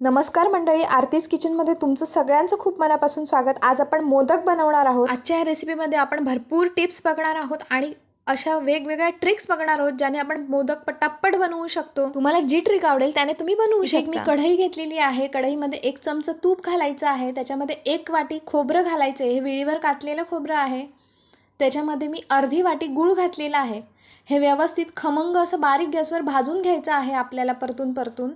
नमस्कार मंडळी आरतीज किचनमध्ये तुमचं सगळ्यांचं खूप मनापासून स्वागत. आज आपण मोदक बनवणार आहोत. आजच्या या रेसिपीमध्ये आपण भरपूर टिप्स बघणार आहोत आणि अशा वेगवेगळ्या ट्रिक्स बघणार आहोत ज्याने आपण मोदक पटापट बनवू शकतो. तुम्हाला जी ट्रिक आवडेल त्याने तुम्ही बनवू शकता मी कढई घेतलेली आहे. कढईमध्ये एक चमचा तूप घालायचं आहे. त्याच्यामध्ये एक वाटी खोबरं घालायचं आहे. हे विळीवर कातलेलं खोबरं आहे. त्याच्यामध्ये मी अर्धी वाटी गूळ घातलेला आहे. हे व्यवस्थित खमंग असं बारीक गॅसवर भाजून घ्यायचं आहे आपल्याला परतून परतून.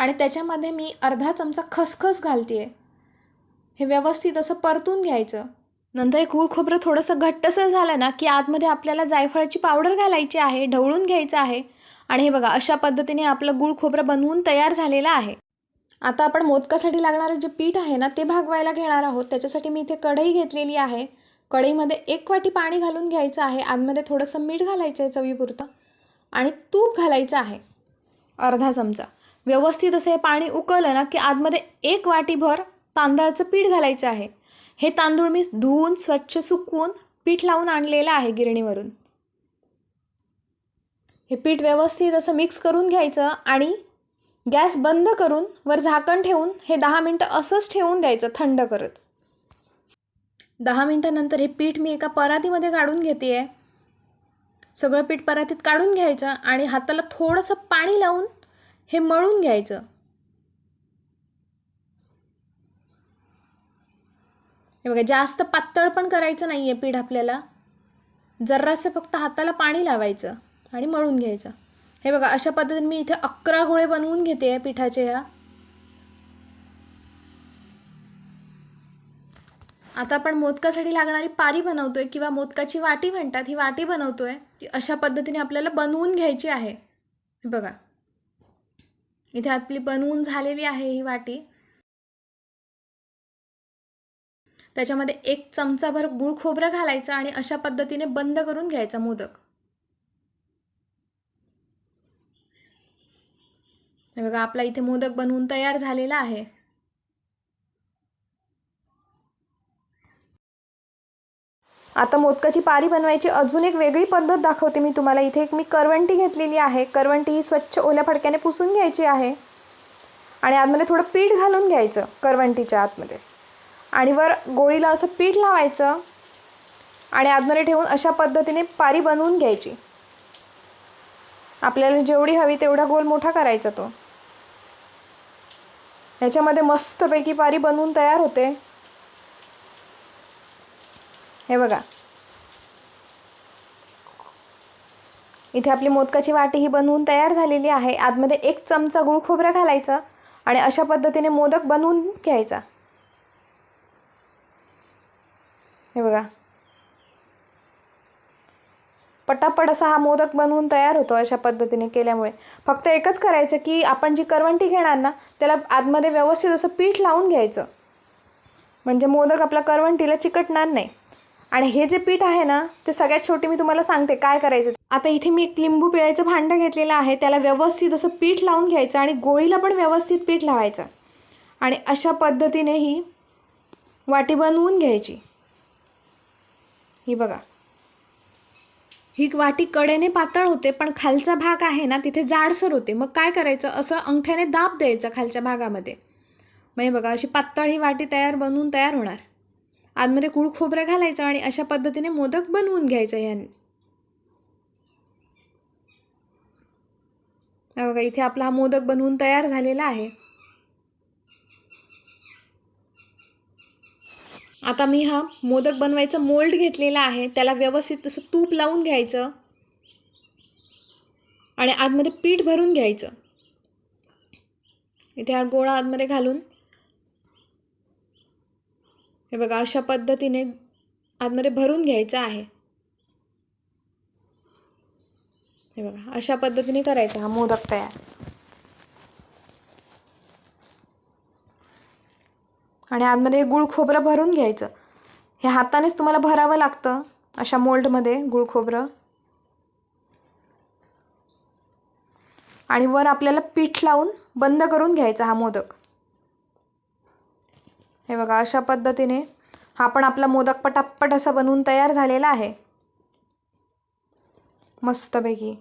आणि त्याच्यामध्ये मी अर्धा चमचा खसखस घालते आहे हे व्यवस्थित असं परतून घ्यायचं. नंतर हे गूळ खोबरं थोडंसं घट्टसर झालं ना की आतमध्ये आपल्याला जायफळाची पावडर घालायची आहे ढवळून घ्यायचं आहे. आणि हे बघा अशा पद्धतीने आपलं गूळ खोबरं बनवून तयार झालेलं आहे. आता आपण मोदकासाठी लागणारं जे पीठ आहे ना ते भागवायला घेणार आहोत. त्याच्यासाठी मी इथे कढई घेतलेली आहे. कढईमध्ये एक वाटी पाणी घालून घ्यायचं आहे. आतमध्ये थोडंसं मीठ घालायचं आहे चवीपुरतं. आणि तूप घालायचं आहे. अर्धा चमचा. व्यवस्थित असं हे पाणी उकळलं ना की आतमध्ये एक वाटीभर तांदळाचं पीठ घालायचं आहे. हे तांदूळ मी धुवून स्वच्छ सुकवून पीठ लावून आणलेलं आहे गिरणीवरून. हे पीठ व्यवस्थित असं मिक्स करून घ्यायचं आणि गॅस बंद करून वर झाकण ठेवून हे दहा मिनटं असंच ठेवून द्यायचं थंड करत. दहा मिनटानंतर हे पीठ मी एका परातीमध्ये काढून घेते आहे सगळं पीठ परातीत काढून घ्यायचं आणि हाताला थोडंसं पाणी लावून हे मळून घ्यायचं. हे बघा जास्त पातळ पण करायचं नाही आहे पीठ आपल्याला. जरासं फक्त हाताला पाणी लावायचं आणि मळून घ्यायचं. हे बघा अशा पद्धतीने मी इथे अकरा गोळे बनवून घेते आहे पिठाचे ह्या आता आपण मोदकासाठी लागणारी पारी बनवतोय किंवा मोदकाची वाटी म्हणतात ही वाटी बनवतोय ती अशा पद्धतीने आपल्याला बनवून घ्यायची आहे. बघा. इथे आपली बनवून झालेली आहे ही वाटी. त्याच्यामध्ये एक चमचाभर गुळ खोबरं घालायचं आणि अशा पद्धतीने बंद करून घ्यायचा मोदक. बघा आपला इथे मोदक बनवून तयार झालेला आहे. आता मोदकाची पारी बनवायची अजून एक वेगळी पद्धत दाखवते मी तुम्हाला. इथे एक मी करवंटी घेतलेली आहे. करवंटी ही स्वच्छ ओल्या फडक्याने पुसून घ्यायची आहे. आणि आतमध्ये थोडं पीठ घालून घ्यायचं करवंटीच्या आतमध्ये. आणि वर गोळीला असं पीठ लावायचं. आणि आतमध्ये ठेवून अशा पद्धतीने पारी बनवून घ्यायची. आपल्याला जेवढी हवी तेवढा गोल मोठा करायचा तो. ह्याच्यामध्ये मस्तपैकी पारी बनवून तयार होते. हे बघा. इथे आपली मोदकाची वाटी ही बनवून तयार झालेली आहे. आतमध्ये एक चमचा गुळ खोबरं घालायचं आणि अशा पद्धतीने मोदक बनवून घ्यायचा. हे बघा. पटापट असा हा मोदक बनवून तयार होतो अशा पद्धतीने केल्यामुळे. फक्त एकच करायचं की आपण जी करवंटी घेणार ना त्याला आतमध्ये व्यवस्थित असं पीठ लावून घ्यायचं. म्हणजे मोदक आपला करवंटीला चिकटणार नाही. आणि हे जे पीठ आहे ना ते सगळ्यात छोटी मी तुम्हाला सांगते काय करायचं. आता इथे मी एक लिंबू पिळायचं भांडं घेतलेलं आहे त्याला व्यवस्थित असं पीठ लावून घ्यायचं आणि गोळीला पण व्यवस्थित पीठ लावायचं. आणि अशा पद्धतीने ही वाटी बनवून घ्यायची. ही बघा. ही वाटी कडेने पातळ होते पण खालचा भाग आहे ना तिथे जाडसर होते. मग काय करायचं? असं अंगठ्याने दाब द्यायचं खालच्या भागामध्ये. मग बघा अशी पातळ ही वाटी तयार बनवून तयार होणार. आतमध्ये कुळ खोबरं घालायचं आणि अशा पद्धतीने मोदक बनवून घ्यायचं याने बघा इथे आपला हा मोदक बनवून तयार झालेला आहे. आता मी हा मोदक बनवायचा मोल्ड घेतलेला आहे त्याला व्यवस्थित तसं तूप लावून घ्यायचं आणि आतमध्ये पीठ भरून घ्यायचं. इथे हा गोळा आतमध्ये घालून हे बघा अशा पद्धतीने आतमध्ये भरून घ्यायचं आहे. हे बघा अशा पद्धतीने करायचा हा मोदक तयार. आणि आतमध्ये गुळ खोबरं भरून घ्यायचं. हे हातानेच तुम्हाला भरावं लागतं अशा मोल्डमध्ये गुळ खोबरं. आणि वर आपल्याला पीठ लावून बंद करून घ्यायचा हा मोदक. हे बघा अशा पद्धतीने हा पण आपला मोदक पटापट असा बनवून तयार झालेला आहे. मस्तपैकी.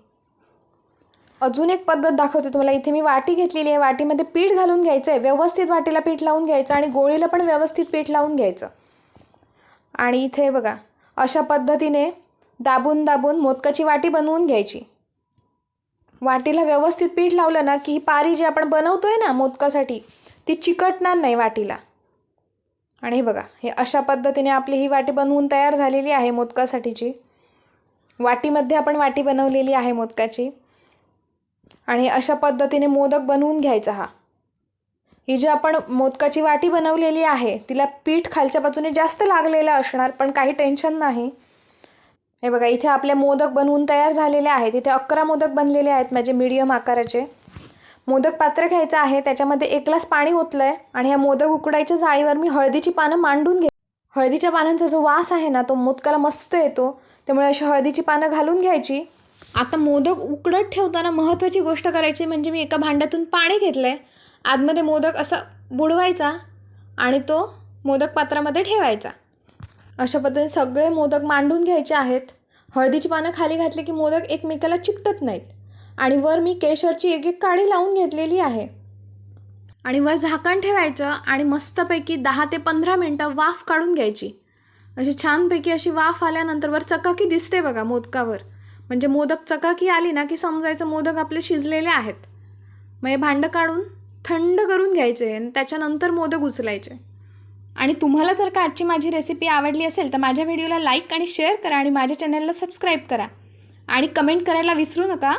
अजून एक पद्धत दाखवते तुम्हाला. इथे मी वाटी घेतलेली आहे. वाटीमध्ये पीठ घालून घ्यायचं आहे व्यवस्थित वाटीला पीठ लावून घ्यायचं आणि गोळीला पण व्यवस्थित पीठ लावून घ्यायचं. आणि इथे बघा अशा पद्धतीने दाबून दाबून मोदकाची वाटी बनवून घ्यायची. वाटीला व्यवस्थित पीठ लावलं ना की ही पारी जी आपण बनवतोय ना मोदकासाठी ती चिकटणार नाही वाटीला. आणि हे बघा हे अशा पद्धतीने आपली ही वाटी बनवून तयार झालेली आहे मोदकासाठीची. वाटीमध्ये आपण वाटी बनवलेली आहे मोदकाची. आणि अशा पद्धतीने मोदक बनवून घ्यायचा हा. ही जी आपण मोदकाची वाटी बनवलेली आहे तिला पीठ खालच्या बाजूने जास्त लागलेलं असणार पण काही टेन्शन नाही. हे बघा इथे आपले मोदक बनवून तयार झालेले आहेत. इथे अकरा मोदक बनलेले आहेत माझे मीडियम आकाराचे. मोदक पात्र घ्यायचं आहे त्याच्यामध्ये एक ग्लास पाणी ओतलं आहे आणि ह्या मोदक उकडायच्या जाळीवर मी हळदीची पानं मांडून घे हळदीच्या पानांचा जो वास आहे ना तो मोदकाला मस्त येतो. त्यामुळे अशी हळदीची पानं घालून घ्यायची. आता मोदक उकडत ठेवताना महत्त्वाची गोष्ट करायची म्हणजे मी एका भांड्यातून पाणी घेतलं आहे आतमध्ये मोदक असा बुडवायचा आणि तो मोदक पात्रामध्ये ठेवायचा. अशा पद्धतीने सगळे मोदक मांडून घ्यायचे आहेत. हळदीची पानं खाली घातली की मोदक एकमेकाला चिकटत नाहीत. आणि वर मी केशरची एक एक काडी लावून घेतलेली आहे. आणि वर झाकण ठेवायचं आणि मस्तपैकी दहा ते पंधरा मिनटं वाफ काढून घ्यायची. अशी छानपैकी अशी वाफ आल्यानंतर वर चकाकी दिसते बघा मोदकावर. म्हणजे मोदक चकाकी आली ना की समजायचं मोदक आपले शिजलेले आहेत. मग हे भांडं काढून थंड करून घ्यायचे आणि त्याच्यानंतर मोदक उचलायचे. आणि तुम्हाला जर का आजची माझी रेसिपी आवडली असेल तर माझ्या व्हिडिओला लाईक आणि शेअर करा आणि माझ्या चॅनलला सबस्क्राईब करा. आणि कमेंट करायला विसरू नका.